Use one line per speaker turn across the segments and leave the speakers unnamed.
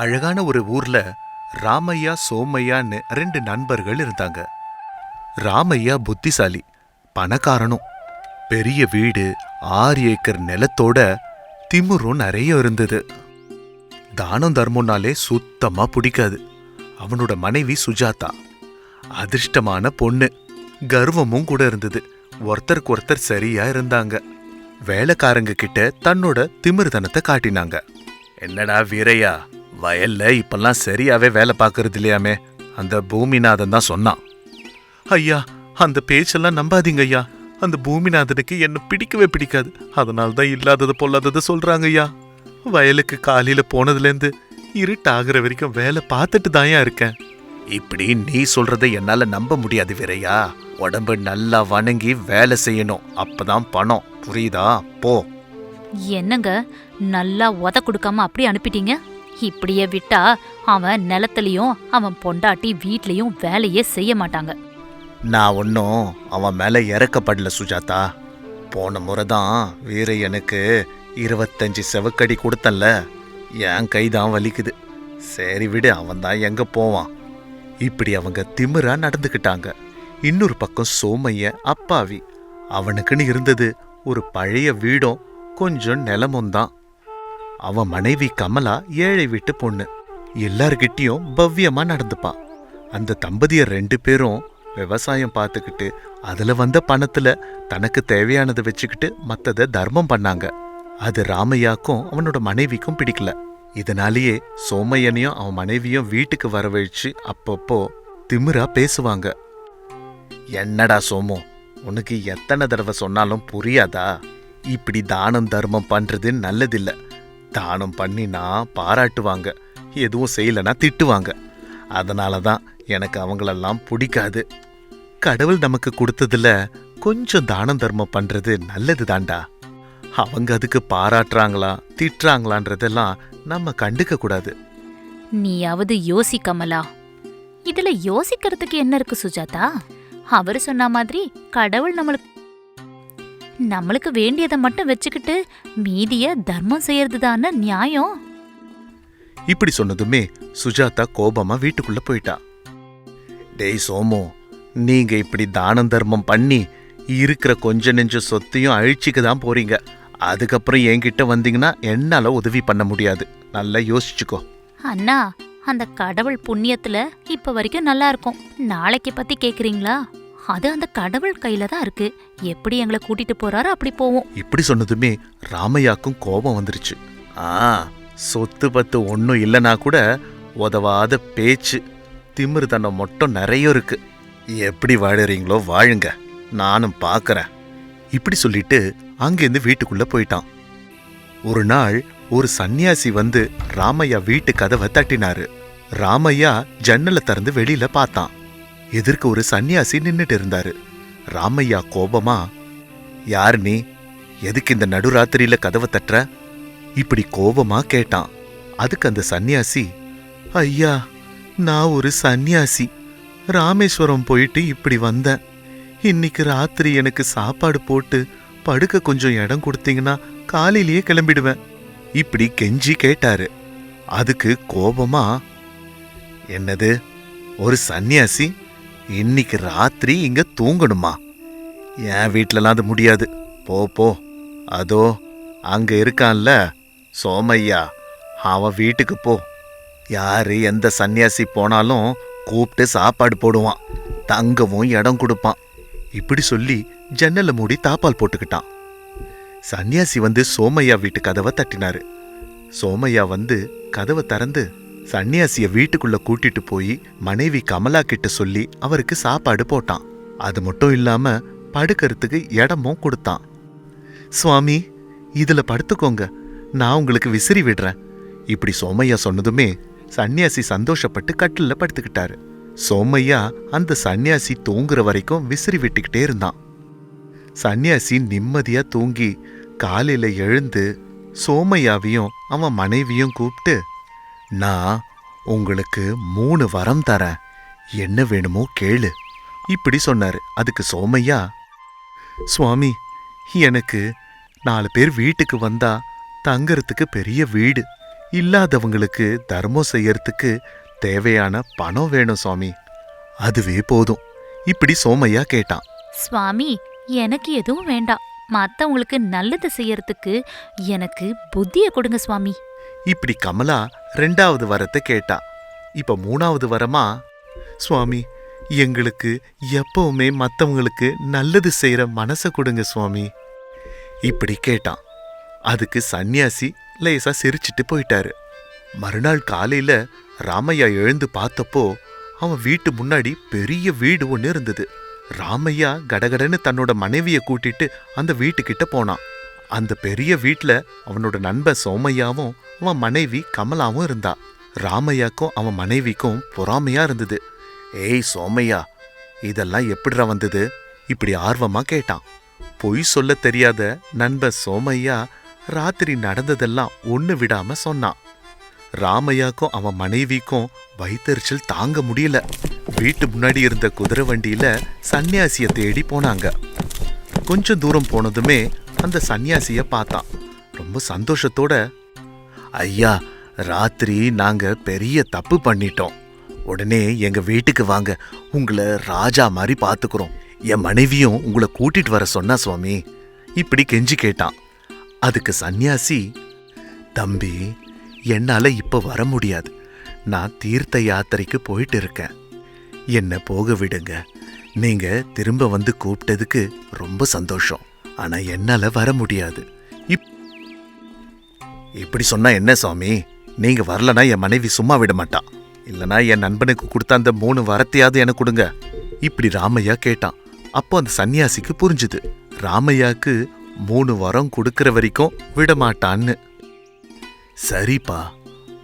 அழகான ஒரு ஊர்ல ராமையா சோமையான்னு ரெண்டு நண்பர்கள் இருந்தாங்க. ராமையா புத்திசாலி பணக்காரனும். பெரிய வீடு ஆறு ஏக்கர் நிலத்தோட திமிரும் நிறைய இருந்தது. தானம் தர்மம்னாலே சுத்தமா பிடிக்காது. அவனோட மனைவி சுஜாதா. அதிர்ஷ்டமான பொண்ணு கர்வமும் கூட இருந்தது. ஒருத்தருக்கு ஒருத்தர் சரியா இருந்தாங்க. வேலைக்காரங்க கிட்ட தன்னோட திமிர்தனத்தை காட்டினாங்க. என்னடா வீரையா வயல்ல இப்பெல்லாம் சரியாவே வேலை பார்க்கறது இல்லையாமே. அந்த பூமிநாதன் தான் சொன்னான். ஐயா அந்த பேச்செல்லாம் நம்பாதீங்க ஐயா. அந்த பூமிநாதனுக்கு என்ன பிடிக்கவே பிடிக்காது. அதனால தான் இல்லாதது பொல்லாதது சொல்றாங்க ஐயா. வயலுக்கு காலையில போனதுலேருந்து இருட்டாகிற வரைக்கும் வேலை பார்த்துட்டு தான்யா இருக்கேன். இப்படி நீ சொல்றதை என்னால நம்ப முடியாது வீரையா. உடம்பு நல்லா வணங்கி வேலை செய்யணும். அப்பதான் பணம். புரியுதா? போ.
என்னங்க? நல்லா உத கொடுக்காம அப்படி அனுப்பிட்டீங்க? இப்படியே விட்டா அவன் நிலத்துலயும் அவன் பொண்டாட்டி வீட்லயும் வேலையே செய்ய மாட்டாங்க.
நான் ஒன்றும் அவன் மேலே இறக்கப்படல சுஜாதா. போன முறை தான் வீர எனக்கு இருபத்தஞ்சி செவக்கடி கொடுத்தல்ல என் கை தான் வலிக்குது. சரி விடு அவன் தான் எங்கே போவான். இப்படி அவங்க திமிரா நடந்துக்கிட்டாங்க. இன்னொரு பக்கம் சோமைய அப்பாவி. அவனுக்குன்னு இருந்தது ஒரு பழைய வீடும் கொஞ்சம் நிலமும் தான். அவன் மனைவி கமலா ஏழை வீட்டு பொண்ணு. எல்லார்கிட்டயும் பவ்யமா நடந்துப்பான் அந்த தம்பதியர் ரெண்டு பேரும் விவசாயம் பார்த்துக்கிட்டு அதுல வந்த பணத்துல தனக்கு தேவையானதை வச்சுக்கிட்டு மத்தத தர்மம் பண்ணாங்க. அது ராமையாக்கும் அவனோட மனைவிக்கும் பிடிக்கல. இதனாலேயே சோமையனையும் அவன் மனைவியும் வீட்டுக்கு வரவழைச்சு அப்பப்போ திமிரா பேசுவாங்க. என்னடா சோமு உனக்கு எத்தனை தடவை சொன்னாலும் புரியாதா? இப்படி தானம் தர்மம் பண்றது நல்லதில்ல. தானம் பண்ணினா பாராட்டுவாங்க. எதுவும் செய்யலைன்னா திட்டுவாங்க. அதனால தான் எனக்கு அவங்களெல்லாம் பிடிக்காது. கடவுள் நமக்கு கொடுத்ததுல கொஞ்சம் தானம் தர்மம் பண்றது நல்லது தாண்டா அவங்க அதுக்கு பாராட்டுறாங்களா திட்டுறாங்களான்றதெல்லாம் நம்ம கண்டுக்க கூடாது.
நீயாவது யோசி கமலா. இதுல யோசிக்கிறதுக்கு என்ன இருக்கு சுஜாதா? அவரு சொன்ன மாதிரி கடவுள் நம்மளுக்கு நம்மளுக்கு வேண்டியதை மட்டும் வச்சுக்கிட்டு மீதிய தர்மம் செய்யறது தானே நியாயம்?
இப்படி சொன்னதுமே சுஜாதா கோபமா வீட்டுக்குள்ள போயிட்டா. டேய் சோமு நீங்க இப்படி தானம் தர்மம் பண்ணி இருக்கிற கொஞ்ச நெஞ்ச சொத்தையும் அழிச்சிக்க தான் போறீங்க. அதுக்கப்புறம் என்கிட்ட வந்தீங்கன்னா என்னால உதவி பண்ண முடியாது. நல்லா யோசிச்சுக்கோ.
அண்ணா அந்த கடவுள் புண்ணியத்துல இப்ப வரைக்கும் நல்லா இருக்கும். நாளைக்கு பத்தி கேக்குறீங்களா? அது அந்த கடவுள் கையில தான் இருக்கு. எப்படி எங்களை கூட்டிட்டு போறாரோ அப்படி போவோம்.
இப்படி சொன்னதுமே ராமையாக்கும் கோபம் வந்துருச்சு. ஆ சொத்து பத்து ஒன்றும் இல்லைனா கூட உதவாத பேச்சு திமிருதனம் மட்டும் நிறைய இருக்கு. எப்படி வாழறீங்களோ வாழுங்க நானும் பாக்குறேன். இப்படி சொல்லிட்டு அங்கேருந்து வீட்டுக்குள்ள போயிட்டான். ஒரு நாள் ஒரு சன்னியாசி வந்து ராமையா வீட்டு கதவை தட்டினாரு. ராமையா ஜன்னலை திறந்து வெளியில பார்த்தான். எதிர்க்க ஒரு சன்னியாசி நின்னுட்டு இருந்தாரு. ராமையா கோபமா யார் நீ? எதுக்கு இந்த நடுராத்திரியில கதவை தட்டுற? இப்படி கோபமா கேட்டான். அதுக்கு அந்த சன்னியாசி ஐயா நான் ஒரு சன்னியாசி. ராமேஸ்வரம் போயிட்டு இப்படி வந்தேன். இன்னைக்கு ராத்திரி எனக்கு சாப்பாடு போட்டு படுக்க கொஞ்சம் இடம் கொடுத்தீங்கன்னா காலையிலேயே கிளம்பிடுவேன். இப்படி கெஞ்சி கேட்டாரு. அதுக்கு கோபமா என்னது? ஒரு சன்னியாசி? இன்னைக்கு ராத்திரி இங்க தூங்கணுமா? என் வீட்டிலலாம் அது முடியாது. போ போ. அதோ அங்க இருக்கான்ல சோமையா. அவன் வீட்டுக்கு போ. யாரு எந்த சன்னியாசி போனாலும் கூப்பிட்டு சாப்பாடு போடுவான். தங்கவும் இடம் கொடுப்பான். இப்படி சொல்லி ஜன்னலை மூடி தாப்பால் போட்டுக்கிட்டான். சன்னியாசி வந்து சோமையா வீட்டு கதவை தட்டினாரு. சோமையா வந்து கதவை திறந்து சன்னியாசிய வீட்டுக்குள்ள கூட்டிட்டு போய் மனைவி கமலா கிட்ட சொல்லி அவருக்கு சாப்பாடு போட்டான். அது மட்டும் இல்லாம படுக்கறதுக்கு இடமும் கொடுத்தான். சுவாமி இதுல படுத்துக்கோங்க. நான் உங்களுக்கு விசிறி விடுறேன். இப்படி சோமையா சொன்னதுமே சன்னியாசி சந்தோஷப்பட்டு கட்டில படுத்துக்கிட்டாரு. சோமையா அந்த சன்னியாசி தூங்குற வரைக்கும் விசிறி விட்டுக்கிட்டே இருந்தான். சன்னியாசி நிம்மதியா தூங்கி காலையில எழுந்து சோமையாவையும் அவன் மனைவியும் கூப்பிட்டு நான் உங்களுக்கு மூணு வரம் தரேன். என்ன வேணுமோ கேளு. இப்படி சொன்னாரு. அதுக்கு சோமையா? சுவாமி எனக்கு நாலு பேர் வீட்டுக்கு வந்தா தங்கறதுக்கு பெரிய வீடு. இல்லாதவங்களுக்கு தர்மம் செய்யறதுக்கு தேவையான பணம் வேணும் சுவாமி. அதுவே போதும். இப்படி சோமையா கேட்டான்.
சுவாமி எனக்கு எதுவும் வேண்டாம். மத்தவங்களுக்கு நல்லது செய்யறதுக்கு எனக்கு புத்திய கொடுங்க சுவாமி.
இப்படி கமலா ரெண்டாவது வரத்தை கேட்டா. இப்ப மூணாவது வரமா? சுவாமி எங்களுக்கு எப்பவுமே மத்தவங்களுக்கு நல்லது செய்யற மனசை கொடுங்க சுவாமி. இப்படி கேட்டான் அதுக்கு சந்நியாசி லேசா சிரிச்சிட்டு போயிட்டாரு. மறுநாள் காலையில ராமையா எழுந்து பார்த்தப்போ அவன் வீட்டு முன்னாடி பெரிய வீடு ஒன்று இருந்தது. ராமையா கடகடன்னு தன்னோட மனைவிய கூட்டிட்டு அந்த வீட்டுக்கிட்ட போனான். அந்த பெரிய வீட்டில் அவனோட நண்பன் சோமையாவும் அவன் மனைவி கமலாவும் இருந்தா. ராமையாக்கும் அவன் மனைவிக்கும் பொறாமையா இருந்தது. ஏய் சோமையா இதெல்லாம் எப்படிடா வந்தது? இப்படி ஆர்வமா கேட்டான். பொய் சொல்ல தெரியாத நண்பன் சோமையா ராத்திரி நடந்ததெல்லாம் ஒண்ணு விடாம சொன்னான். ராமையாக்கும் அவன் மனைவிக்கும் வயித்தெரிச்சல் தாங்க முடியல. வீட்டு முன்னாடி இருந்த குதிரை வண்டியில சன்னியாசிய தேடி போனாங்க. கொஞ்சம் தூரம் போனதுமே அந்த சன்னியாசிய பார்த்தான். ரொம்ப சந்தோஷத்தோட ஐயா ராத்திரி நாங்க பெரிய தப்பு பண்ணிட்டோம். உடனே எங்க வீட்டுக்கு வாங்க. உங்களை ராஜா மாதிரி பார்த்துக்குறோம். என் மனைவியும் உங்களை கூட்டிட்டு வர சொன்னா சுவாமி. இப்படி கெஞ்சி கேட்டான். அதுக்கு சந்நியாசி தம்பி என்னால இப்ப வர முடியாது. நான் தீர்த்த யாத்திரைக்கு போயிட்டு இருக்கேன். என்னை போக விடுங்க. நீங்க திரும்ப வந்து கூப்பிட்டதுக்கு ரொம்ப சந்தோஷம். ஆனா என்னால வர முடியாது. இப்- இப்படி சொன்னா என்ன சுவாமி நீங்க வரலனா என் மனைவி சும்மா விட மாட்டான் இல்லனா என் நண்பனுக்கு கொடுத்த அந்த மூணு வரத்தையாவது எனக்கு கொடுங்க. இப்படி ராமையா கேட்டான். அப்போ அந்த சன்னியாசிக்கு புரிஞ்சுது. ராமையாக்கு மூணு வரம் கொடுக்கற வரைக்கும் விடமாட்டான்னு சரிப்பா.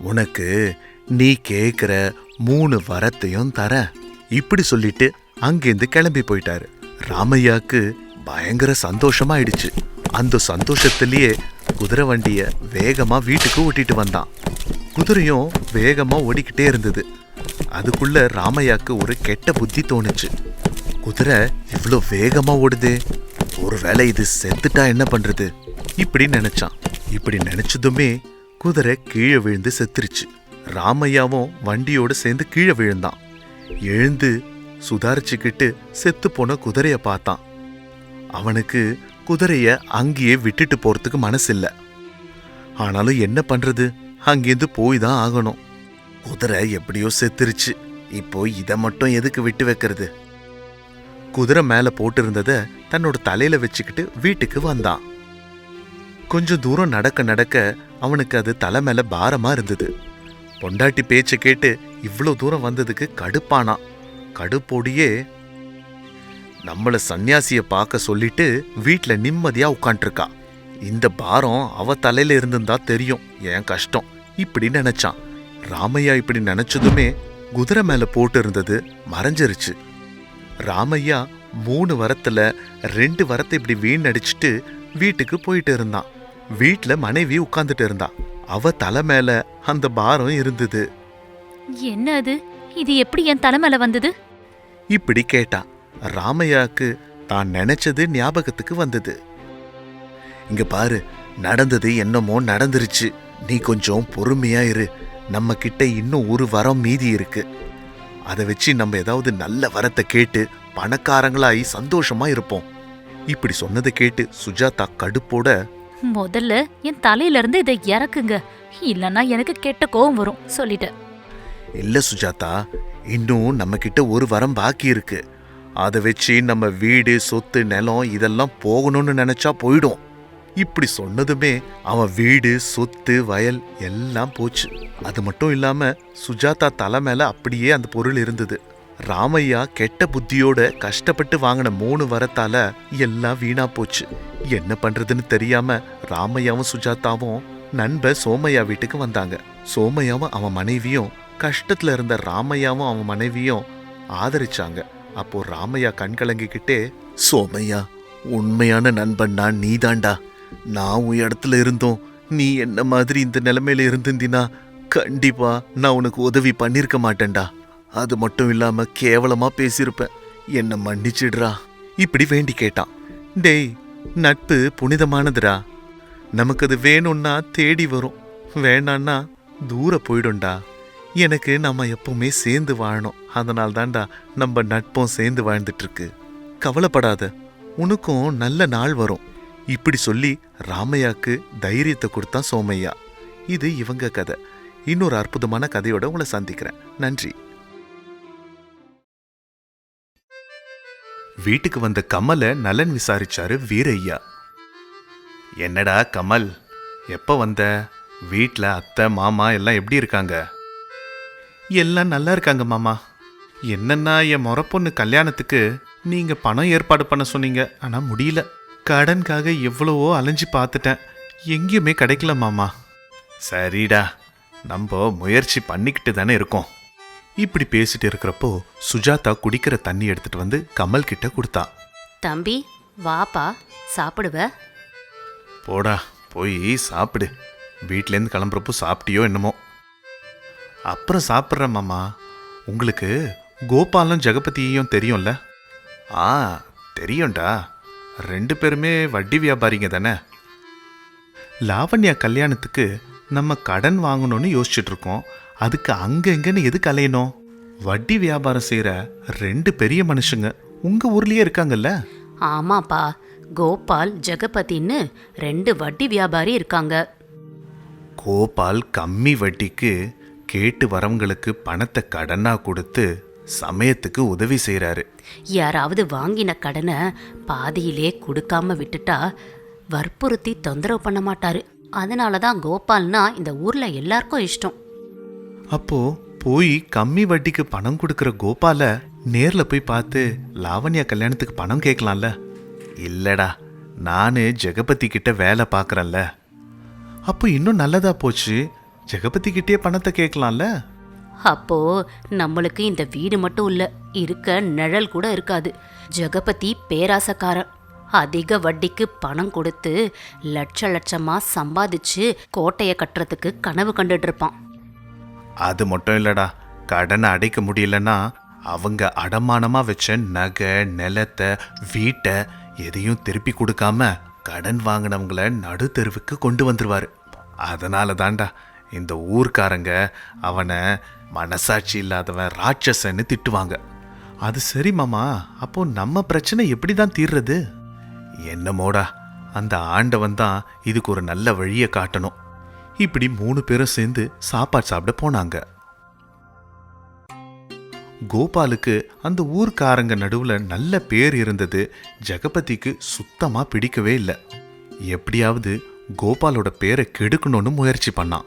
உனக்கு நீ கேட்குற மூணு வரத்தையும் தரேன். இப்படி சொல்லிட்டு அங்கேருந்து கிளம்பி போயிட்டாரு. ராமையாக்கு பயங்கர சந்தோஷமாயிடுச்சு. அந்த சந்தோஷத்திலேயே குதிரை வண்டிய வேகமா வீட்டுக்கு ஓட்டிட்டு வந்தான். குதிரையும் வேகமா ஓடிக்கிட்டே இருந்தது. அதுக்குள்ள ராமையாக்கு ஒரு கெட்ட புத்தி தோணுச்சு. குதிரை இவ்வளோ வேகமா ஓடுதே. ஒருவேளை இது செத்துட்டா என்ன பண்றது? இப்படி நினைச்சான். இப்படி நினைச்சதுமே குதிரை கீழே விழுந்து செத்துருச்சு. ராமையாவும் வண்டியோடு சேர்ந்து கீழே விழுந்தான். எழுந்து சுதாரிச்சுக்கிட்டு செத்து போன குதிரைய பார்த்தான். அவனுக்கு குதிரைய அங்கேயே விட்டுட்டு போறதுக்கு மனசில்ல. ஆனாலும் என்ன பண்றது? அங்கேருந்து போய் தான் ஆகணும். குதிரை எப்படியோ செத்துருச்சு. இப்போ இதை மட்டும் எதுக்கு விட்டு வைக்கிறது? குதிரை மேல போட்டிருந்தத தன்னோட தலையில வச்சுக்கிட்டு வீட்டுக்கு வந்தான். கொஞ்சம் தூரம் நடக்க நடக்க அவனுக்கு அது தலை மேல பாரமா இருந்தது. பொண்டாட்டி பேச்சை கேட்டு இவ்வளோ தூரம் வந்ததுக்கு கடுப்பானா? கடுப்போடியே. நம்மள சன்னியாசியை பார்க்க சொல்லிட்டு வீட்டில் நிம்மதியா உட்காண்ட்ருக்கா இந்த பாரம் அவ தலையில இருந்திருந்தா தெரியும். ஏன் கஷ்டம். இப்படி நினைச்சான். ராமையா இப்படி நினைச்சதுமே குதிரை மேல போட்டு இருந்தது மறைஞ்சிருச்சு. ராமையா மூணு வரத்துல ரெண்டு வரத்தை இப்படி வீணடிச்சிட்டு வீட்டுக்கு போயிட்டு இருந்தான். வீட்டில் மனைவி உட்காந்துட்டு இருந்தா. அவ தலை மேல அந்த பாரம் இருந்தது.
என்ன அது? இது எப்படி என் தலைமையில வந்தது?
இப்படி கேட்டா ராமையாக்கு தான் நினைச்சது ஞாபகத்துக்கு வந்தது. இங்க பாரு நடந்தது என்னமோ நடந்துருச்சு. நீ கொஞ்சம் பொறுமையா இரு. நம்ம கிட்ட இன்னும் ஒரு வரம் மீதி இருக்கு. அதை வச்சு நம்ம ஏதாவது நல்ல வரத்தை கேட்டு பணக்காரங்களாகி சந்தோஷமா இருப்போம். இப்படி சொன்னதை கேட்டு சுஜாதா கடுப்போட
முதல்ல என் தலையில இருந்து இதை இறக்குங்க. இல்லனா எனக்கு கெட்ட கோவம் வரும் சொல்லிட்டேன்.
இல்லை சுஜாதா இன்னும் நம்மக்கிட்ட ஒரு வரம் பாக்கி இருக்கு. அதை வச்சு நம்ம வீடு சொத்து நிலம் இதெல்லாம் போகணும்னு நினைச்சா போயிடும். இப்படி சொன்னதுமே அவன் வீடு சொத்து வயல் எல்லாம் போச்சு. அது மட்டும் இல்லாம சுஜாதா தலை மேல அப்படியே அந்த பொருள் இருந்தது. ராமையா கெட்ட புத்தியோட கஷ்டப்பட்டு வாங்கின மூணு வரத்தால எல்லாம் வீணா போச்சு. என்ன பண்றதுன்னு தெரியாம ராமையாவும் சுஜாதாவும் நண்ப சோமையா வீட்டுக்கு வந்தாங்க. சோமையாவும் அவன் மனைவியும் கஷ்டத்துல இருந்த ராமையாவும் அவன் மனைவியும் ஆதரிச்சாங்க. அப்போ ராமையா கண் கலங்கிக்கிட்டே சோமையா உண்மையான நண்பன் நான் நீதாண்டா. நான் உன் இடத்துல இருந்தோம். நீ என்ன மாதிரி இந்த நிலைமையில இருந்திருந்தினா கண்டிப்பா நான் உனக்கு உதவி பண்ணிருக்க மாட்டேன்டா. அது மட்டும் இல்லாம கேவலமா பேசியிருப்பேன். என்ன மன்னிச்சிடுறா. இப்படி வேண்டி கேட்டான். டேய் நட்பு புனிதமானதுடா. நமக்கு அது வேணும்னா தேடி வரும். வேணான்னா தூர போயிடும்டா. எனக்கு நம்ம எப்பவுமே சேர்ந்து வாழணும். அதனால் தான்டா நம்ம நட்பும் சேர்ந்து வாழ்ந்துட்டுருக்கு கவலைப்படாத உனக்கும் நல்ல நாள் வரும். இப்படி சொல்லி ராமையாக்கு தைரியத்தை கொடுத்தான் சோமையா. இது இவங்க கதை. இன்னொரு அற்புதமான கதையோட உங்களை சந்திக்கிறேன். நன்றி. வீட்டுக்கு வந்த கமலை நலன் விசாரிச்சாரு வீரையா. என்னடா கமல் எப்போ வந்த? வீட்டில் அத்தை மாமா எல்லாம் எப்படி இருக்காங்க? எல்லாம் நல்லா இருக்காங்க மாமா. என்னன்னா என் முறை பொண்ணு கல்யாணத்துக்கு நீங்க பணம் ஏற்பாடு பண்ண சொன்னீங்க ஆனா முடியல. கடனுக்காக எவ்வளவோ அலைஞ்சு பார்த்துட்டேன். எங்கேயுமே கிடைக்கல மாமா. சரிடா. நம்ம முயற்சி பண்ணிக்கிட்டு தானே இருக்கோம். இப்படி பேசிட்டு இருக்கிறப்போ சுஜாதா குடிக்கிற தண்ணி எடுத்துட்டு வந்து கமல் கிட்ட கொடுத்தா.
தம்பி வாப்பா சாப்பிடுவ?
போடா போய் சாப்பிடு. வீட்லேருந்து கிளம்புறப்போ சாப்பிட்டியோ என்னமோ. அப்புறம் சாப்பிட்றேன் மாமா. உங்களுக்கு கோபாலும் ஜெகபதியையும் தெரியும்ல? ஆ தெரியும்டா. ரெண்டு பேருமே வட்டி வியாபாரிங்க தானே. லாவண்யா கல்யாணத்துக்கு நம்ம கடன் வாங்கணும்னு யோசிச்சுட்டு இருக்கோம் அதுக்கு அங்க எங்கன்னு எதுக்கு அலையணும்? வட்டி வியாபாரம் செய்யற ரெண்டு பெரிய மனுஷங்க உங்க ஊர்லயே இருக்காங்கல்ல?
ஆமாப்பா. கோபால் ஜெகபதின்னு ரெண்டு வட்டி வியாபாரி இருக்காங்க.
கோபால் கம்மி வட்டிக்கு கேட்டு வரவங்களுக்கு பணத்தை கடனா கொடுத்து சமயத்துக்கு உதவி செய்றாரு.
யாராவது வாங்கின கடனை பாதியிலே கொடுக்காம விட்டுட்டா வற்புறுத்தி தொந்தரவு பண்ண மாட்டாரு. அதனால தான் கோபால்னா இந்த ஊர்ல எல்லாருக்கும் இஷ்டம்.
அப்போ போய் கம்மி வட்டிக்கு பணம் கொடுக்கிற கோபால நேர்ல போய் பார்த்து லாவண்யா கல்யாணத்துக்கு பணம் கேட்கலாம்ல? இல்லடா நானு ஜெகபதி கிட்ட வேலை பார்க்கறேன்ல. அப்போ இன்னும் நல்லதா போச்சு? ஜெகபதி கிட்டே பணத்தை கேட்கலாம்ல?
அப்போ நம்மளுக்கு இந்த வீடு மட்டும் இல்ல இருக்க நிழல் கூட இருக்காது. ஜெகபதி பேராசக்காரன். அதிக வட்டிக்கு பணம் கொடுத்து லட்ச லட்சமா சம்பாதிச்சு கோட்டைய கட்டுறதுக்கு கனவு கண்டுட்டு இருப்பான்.
அது மட்டும் இல்லடா. கடனை அடைக்க முடியலன்னா அவங்க அடமானமா வச்ச நகை நிலத்தை வீட்டை எதையும் திருப்பி கொடுக்காம கடன் வாங்கினவங்கள நடு தெருவுக்கு கொண்டு வந்துருவாரு. அதனால தான்டா இந்த ஊர்க்காரங்க அவனை மனசாட்சி இல்லாதவன் ராட்சசன்னு திட்டுவாங்க. அது சரி மாமா அப்போ நம்ம பிரச்சனை எப்படி தான் தீர்றது? என்னமோடா அந்த ஆண்டவன் தான் இதுக்கு ஒரு நல்ல வழியை காட்டணும். இப்படி மூணு பேரும் சேர்ந்து சாப்பாடு சாப்பிட போனாங்க. கோபாலுக்கு அந்த ஊர்க்காரங்க நடுவுல நல்ல பேர் இருந்தது ஜெகபதிக்கு சுத்தமாக பிடிக்கவே இல்லை. எப்படியாவது கோபாலோட பேரை கெடுக்கணும்னு முயற்சி பண்ணான்.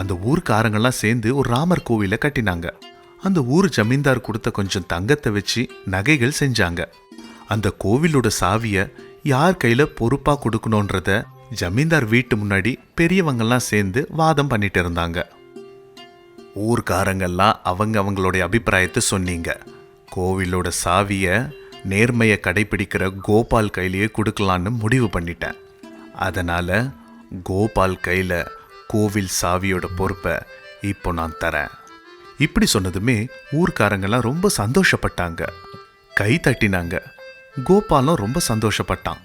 அந்த ஊர்க்காரங்கெல்லாம் சேர்ந்து ஒரு ராமர் கோவிலை கட்டினாங்க. அந்த ஊர் ஜமீன்தார் கொடுத்த கொஞ்சம் தங்கத்தை வச்சு நகைகள் செஞ்சாங்க. அந்த கோவிலோட சாவிய யார் கையில பொறுப்பா கொடுக்கணுன்றத ஜமீன்தார் வீட்டு முன்னாடி பெரியவங்கெல்லாம் சேர்ந்து வாதம் பண்ணிட்டு இருந்தாங்க. ஊர்க்காரங்கெல்லாம் அவங்க அவங்களுடைய அபிப்பிராயத்தை சொன்னீங்க. கோவிலோட சாவிய நேர்மையை கடைபிடிக்கிற கோபால் கையிலேயே கொடுக்கலான்னு முடிவு பண்ணிட்டேன். அதனால கோபால் கையில கோவில் சாவியோட பொறுப்பை இப்போ நான் தரேன். இப்படி சொன்னதுமே ஊர்க்காரங்கெல்லாம் ரொம்ப சந்தோஷப்பட்டாங்க. கை தட்டினாங்க. கோபாலும் ரொம்ப சந்தோஷப்பட்டான்.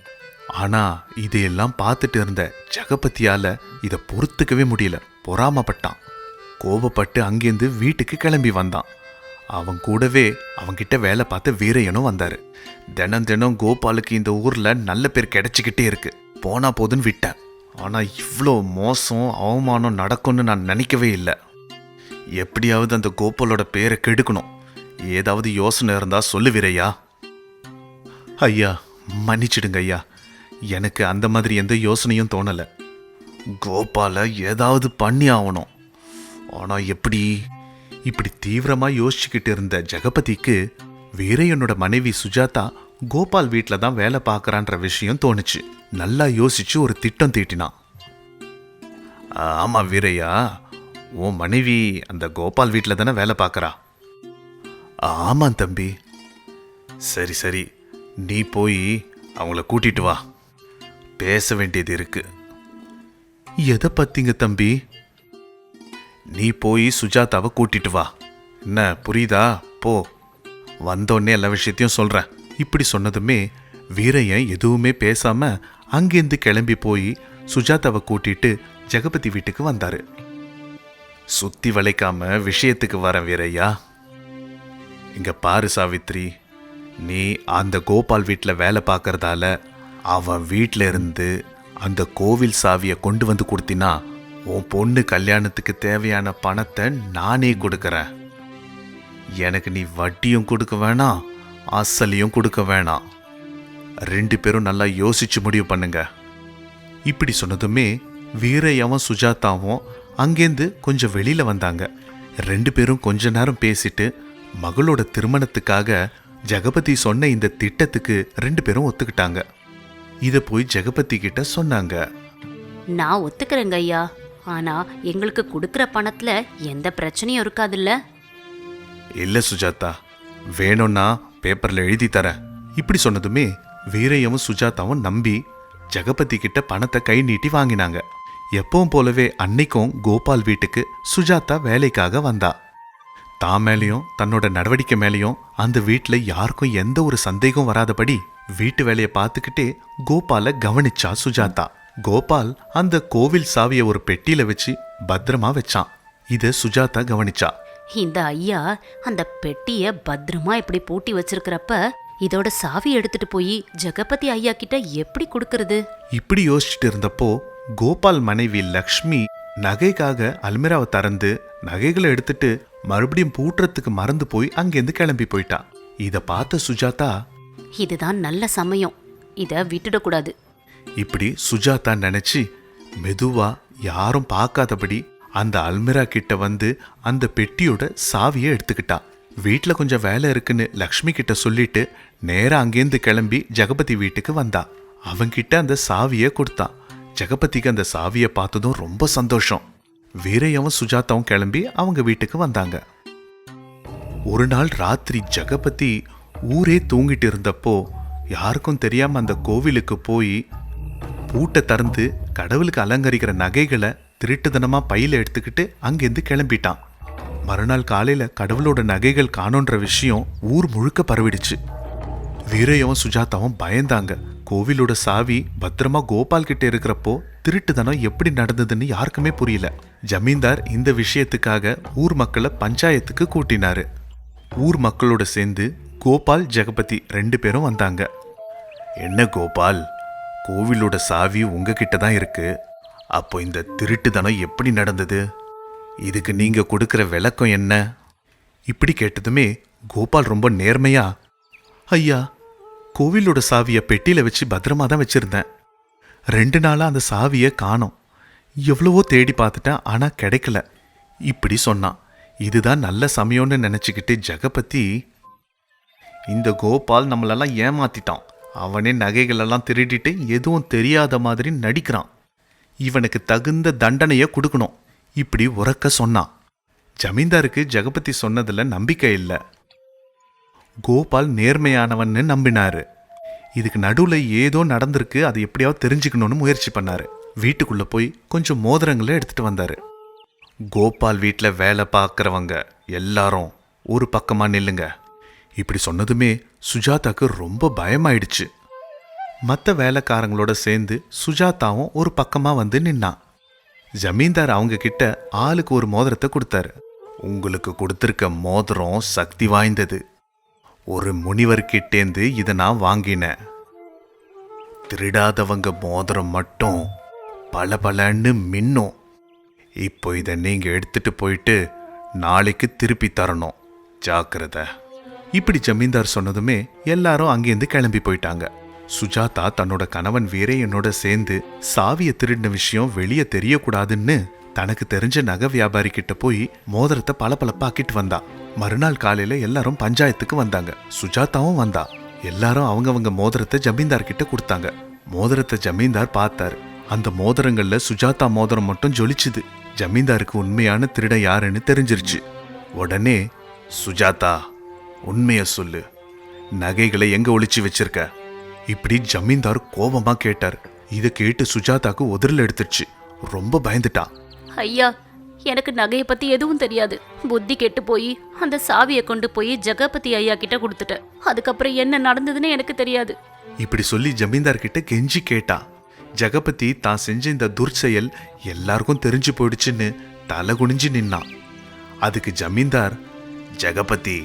ஆனால் இதையெல்லாம் பார்த்துட்டு இருந்த ஜெகபதியால இதை பொறுத்துக்கவே முடியல. பொறாமப்பட்டான். கோபப்பட்டு அங்கேருந்து வீட்டுக்கு கிளம்பி வந்தான். அவன் கூடவே அவன்கிட்ட வேலை பார்த்த வீரையனும் வந்தார். தினம் தினம் கோபாலுக்கு இந்த ஊரில் நல்ல பேர் கிடைச்சிக்கிட்டே இருக்கு. போனா போதுன்னு விட்டேன். ஆனால் இவ்வளோ மோசம் அவமானம் நடக்கும்னு நான் நினைக்கவே இல்லை. எப்படியாவது அந்த கோபாலோட பேரை கெடுக்கணும். ஏதாவது யோசனை இருந்தால் சொல்லுவீரையா? ஐயா மன்னிச்சிடுங்க ஐயா. எனக்கு அந்த மாதிரி எந்த யோசனையும் தோணலை. கோபால ஏதாவது பண்ணி ஆகணும் ஆனால் எப்படி? இப்படி தீவிரமாக யோசிச்சுக்கிட்டு இருந்த ஜெகபதிக்கு வீரையனோட மனைவி சுஜாதா கோபால் வீட்டில் தான் வேலை பார்க்குறான்ற விஷயம் தோணுச்சு. நல்லா யோசிச்சு ஒரு திட்டம் தீட்டினான் ஆமாம் வீரையா உன் மனைவி அந்த கோபால் வீட்டில் தானே வேலை பார்க்குறா? ஆமாம் தம்பி. சரி சரி. நீ போய் அவங்கள கூட்டிட்டு வா. பேச வேண்டியது இருக்கு. எதை பத்திங்க தம்பி? நீ போய் சுஜாதாவை கூட்டிட்டு வா. என்ன புரியுதா? போ. வந்தோடனே எல்லா விஷயத்தையும் சொல்கிறேன் இப்படி சொன்னதுமே வீரையன் எதுவுமே பேசாம அங்கேருந்து கிளம்பி போய் சுஜாதாவை கூட்டிட்டு ஜெகபதி வீட்டுக்கு வந்தாரு. சுத்தி வளைக்காம விஷயத்துக்கு வர வீரையா இங்க பாரு சாவித்ரி நீ அந்த கோபால் வீட்டில் வேலை பார்க்கறதால அவன் வீட்டில் இருந்து அந்த கோவில் சாவியை கொண்டு வந்து கொடுத்தினா உன் பொண்ணு கல்யாணத்துக்கு தேவையான பணத்தை நானே கொடுக்கறேன். எனக்கு நீ வட்டியும் கொடுக்க வேணாம் அசலையும் கொடுக்க வேணாம். ரெண்டு பேரும் நல்லா யோசிச்சு முடிவு பண்ணுங்க. இப்படி சொன்னதுமே வீரையாவும் சுஜாதாவும் அங்கேருந்து கொஞ்சம் வெளியில வந்தாங்க. ரெண்டு பேரும் கொஞ்ச நேரம் பேசிட்டு மகளோட திருமணத்துக்காக ஜெகபதி சொன்ன இந்த திட்டத்துக்கு ரெண்டு பேரும் ஒத்துக்கிட்டாங்க. இத போய் ஜெகபதி கிட்ட சொன்னாங்க.
நான் ஒத்துக்கிறேங்க ஐயா. ஆனா எங்களுக்கு கொடுக்கிற பணத்துல எந்த பிரச்சனையும் இருக்காதுல்ல?
இல்ல சுஜாதா. வேணும்னா பேப்பரில் எழுதி தரேன் இப்படி சொன்னதுமே வீரையவும் சுஜாதாவும் நம்பி ஜெகபதி கிட்ட பணத்தை கை நீட்டி வாங்கினாங்க. எப்பவும் போலவே அன்னைக்கும் கோபால் வீட்டுக்கு சுஜாதா வேலைக்காக வந்தா. தான் மேலேயும் தன்னோட நடவடிக்கை மேலேயும் அந்த வீட்டில் யாருக்கும் எந்த ஒரு சந்தேகம் வராதபடி வீட்டு வேலையை பார்த்துக்கிட்டே கோபாலை கவனிச்சா சுஜாதா. கோபால் அந்த கோவில் சாவியை ஒரு பெட்டியில வச்சு பத்திரமா வச்சான். இதை சுஜாதா கவனிச்சா.
இந்த ஐயா அந்த பெட்டிய பத்திரமா இப்படி பூட்டி வச்சிருக்கிறப்ப இதோட சாவி எடுத்துட்டு போய் ஜெகபதி ஐயா கிட்ட எப்படி கொடுக்கறது?
இப்படி யோசிச்சுட்டு இருந்தப்போ கோபால் மனைவி லக்ஷ்மி நகைக்காக அல்மிராவை திறந்து நகைகளை எடுத்துட்டு மறுபடியும் பூட்டுறதுக்கு மறந்து போய் அங்கேருந்து கிளம்பி போயிட்டா. இத பார்த்த சுஜாதா
இதுதான் நல்ல சமயம். இத விட்டுடக்கூடாது.
இப்படி சுஜாதா நினைச்சு மெதுவா யாரும் பார்க்காதபடி அந்த அல்மிரா கிட்ட வந்து அந்த பெட்டியோட சாவியை எடுத்துக்கிட்டா. வீட்டில் கொஞ்சம் வேலை இருக்குன்னு லக்ஷ்மி கிட்ட சொல்லிட்டு நேரா அங்கேருந்து கிளம்பி ஜெகபதி வீட்டுக்கு வந்தா. அவங்கிட்ட அந்த சாவியை கொடுத்தான் ஜெகபதிக்கு அந்த சாவியை பார்த்ததும் ரொம்ப சந்தோஷம். வீரையவும் சுஜாதாவும் கிளம்பி அவங்க வீட்டுக்கு வந்தாங்க. ஒரு நாள் ராத்திரி ஜெகபதி ஊரே தூங்கிட்டு இருந்தப்போ யாருக்கும் தெரியாம அந்த கோவிலுக்கு போய் பூட்டை திறந்து கடவுளுக்கு அலங்கரிக்கிற நகைகளை திருட்டுத்தனமா பையில எடுத்துக்கிட்டு அங்கேருந்து கிளம்பிட்டான். மறுநாள் காலையில கடவுளோட நகைகள் காணோன்ற விஷயம் ஊர் முழுக்க பரவிடுச்சு. வீரையவும் சுஜாதாவும் பயந்தாங்க. கோவிலோட சாவி பத்திரமா கோபால் கிட்ட இருக்கிறப்போ திருட்டுத்தனம் எப்படி நடந்ததுன்னு யாருக்குமே புரியல. ஜமீன்தார் இந்த விஷயத்துக்காக ஊர் மக்களை பஞ்சாயத்துக்கு கூட்டினாரு. ஊர் மக்களோட சேர்ந்து கோபால் ஜெகபதி ரெண்டு பேரும் வந்தாங்க. என்ன கோபால்? கோவிலோட சாவி உங்ககிட்ட தான் இருக்கு. அப்போ இந்த திருட்டுத்தனம் எப்படி நடந்தது? இதுக்கு நீங்க கொடுக்கிற விளக்கம் என்ன? இப்படி கேட்டதுமே கோபால் ரொம்ப நேர்மையா ஐயா கோவிலோட சாவியை பெட்டியில வச்சு பத்திரமா தான் வச்சிருந்தேன். ரெண்டு நாளா அந்த சாவியை காணோம். எவ்வளவோ தேடி பார்த்துட்டேன் ஆனா கிடைக்கல. இப்படி சொன்னான். இதுதான் நல்ல சமயம்னு நினைச்சுக்கிட்டு ஜெகபதி இந்த கோபால் நம்மளெல்லாம் ஏமாத்திட்டான். அவனே நகைகளெல்லாம் திருடிட்டு எதுவும் தெரியாத மாதிரி நடிக்கிறான். இவனுக்கு தகுந்த தண்டனையை கொடுக்கணும். இப்படி உறக்க சொன்னான் ஜமீன்தாருக்கு ஜெகபதி சொன்னதில் நம்பிக்கை இல்லை. கோபால் நேர்மையானவன்னு நம்பினாரு. இதுக்கு நடுவில் ஏதோ நடந்திருக்கு அதை எப்படியாவது தெரிஞ்சுக்கணும்னு முயற்சி பண்ணாரு. வீட்டுக்குள்ள போய் கொஞ்சம் மோதிரங்களை எடுத்துட்டு வந்தாரு. கோபால் வீட்டில் வேலை பார்க்குறவங்க எல்லாரும் ஒரு பக்கமாக நில்லுங்க. இப்படி சொன்னதுமே சுஜாதாக்கு ரொம்ப பயமாயிடுச்சு. மற்ற வேலைக்காரங்களோட சேர்ந்து சுஜாதாவும் ஒரு பக்கமாக வந்து நின்னான் ஜமீன்தார் அவங்க கிட்ட ஆளுக்கு ஒரு மோதிரத்தை கொடுத்தாரு. உங்களுக்கு கொடுத்துருக்க மோதிரம் சக்தி வாய்ந்தது. ஒரு முனிவர்கிட்டேந்து இதை நான் வாங்கினேன். திருடாதவங்க மோதிரம் மட்டும் பளபளன்னு மின்னும். இப்போ இதை நீங்க எடுத்துட்டு போயிட்டு நாளைக்கு திருப்பி தரணும். ஜாக்கிரதை. இப்படி ஜமீன்தார் சொன்னதுமே எல்லாரும் அங்கேருந்து கிளம்பி போயிட்டாங்க. சுஜாதா தன்னோட கணவன் வீரையனோட சேர்ந்து சாவியை திருடின விஷயம் வெளியே தெரியக்கூடாதுன்னு தனக்கு தெரிஞ்ச நகை வியாபாரி கிட்ட போய் மோதிரத்தை பளபளப்பாக்கிட்டு வந்தா. மறுநாள் காலையில எல்லாரும் பஞ்சாயத்துக்கு வந்தாங்க. சுஜாதாவும் வந்தா. எல்லாரும் அவங்கவங்க மோதிரத்தை ஜமீன்தார் கிட்ட கொடுத்தாங்க. மோதிரத்தை ஜமீன்தார் பார்த்தாரு. அந்த மோதிரங்கள்ல சுஜாதா மோதிரம் மட்டும் ஜொலிச்சுது. ஜமீன்தாருக்கு உண்மையான திருட யாருன்னு தெரிஞ்சிருச்சு. உடனே சுஜாதா உண்மைய சொல்லு. நகைகளை எங்க ஒளிச்சு வச்சிருக்க? இப்படி ஜமீன்தார் கோபமா கேட்டார். இதை கேட்டு சுஜாதாக்கு உதறல் எடுத்துருச்சு. ரொம்ப பயந்துட்டா
ஐயா எனக்கு நகையை பத்தி எதுவும் தெரியாது. புத்தி கெட்டு போய் அந்த சாவியை கொண்டு போய் ஜெகபதி ஐயா கிட்ட கொடுத்துட்டேன். அதுக்கப்புறம் என்ன நடந்ததுன்னு எனக்கு தெரியாது.
இப்படி சொல்லி ஜமீன்தார் கிட்ட கெஞ்சி கேட்டா ஜெகபதி தான் செஞ்ச இந்த துர்ச்செயல் எல்லாருக்கும் தெரிஞ்சு போயிடுச்சுன்னு தலை குனிஞ்சு நின்னான். அதுக்கு ஜமீன்தார் ஜெகபதி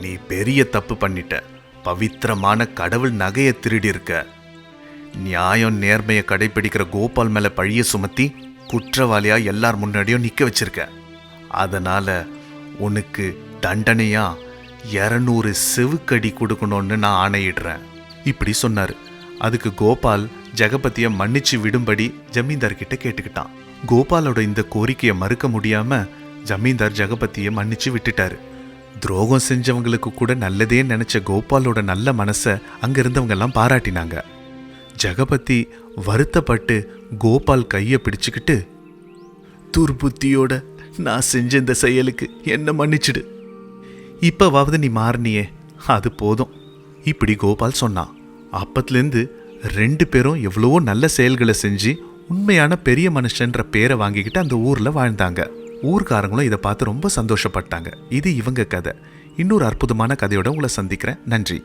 நீ பெரிய தப்பு பண்ணிட்ட. பவித்திரமான கடவுள் நகையை திருடி இருக்க. நியாயம் நேர்மையை கடைபிடிக்கிற கோபால் மேலே பழிய சுமத்தி குற்றவாளியாக எல்லார் முன்னாடியும் நிற்க வச்சிருக்க. அதனால் உனக்கு தண்டனையாக இரநூறு செவுக்கடி கொடுக்கணும்னு நான் ஆணையிடுறேன். இப்படி சொன்னார். அதுக்கு கோபால் ஜெகபதியை மன்னிச்சு விடும்படி ஜமீன்தார்கிட்ட கேட்டுக்கிட்டான். கோபாலோட இந்த கோரிக்கையை மறுக்க முடியாமல் ஜமீன்தார் ஜெகபதியை மன்னிச்சு விட்டுட்டாரு. துரோகம் செஞ்சவங்களுக்கு கூட நல்லதே நினைச்ச கோபாலோட நல்ல மனசை அங்கே இருந்தவங்கெல்லாம் பாராட்டினாங்க. ஜெகபதி வருத்தப்பட்டு கோபால் கையை பிடிச்சுக்கிட்டு துர்புத்தியோட நான் செஞ்ச இந்த செயலுக்கு என்ன மன்னிச்சிடு. இப்போவாவது நீ மாறினியே அது போதும். இப்படி கோபால் சொன்னான் அப்பத்துலேருந்து ரெண்டு பேரும் எவ்வளவோ நல்ல செயல்களை செஞ்சு உண்மையான பெரிய மனுஷன்ற பேரை வாங்கிக்கிட்டு அந்த ஊரில் வாழ்ந்தாங்க. ஊர்க்காரங்களும் இதை பார்த்து ரொம்ப சந்தோஷப்பட்டாங்க. இது இவங்க கதை. இன்னொரு அற்புதமான கதையோட உங்களை சந்திக்கிறேன். நன்றி.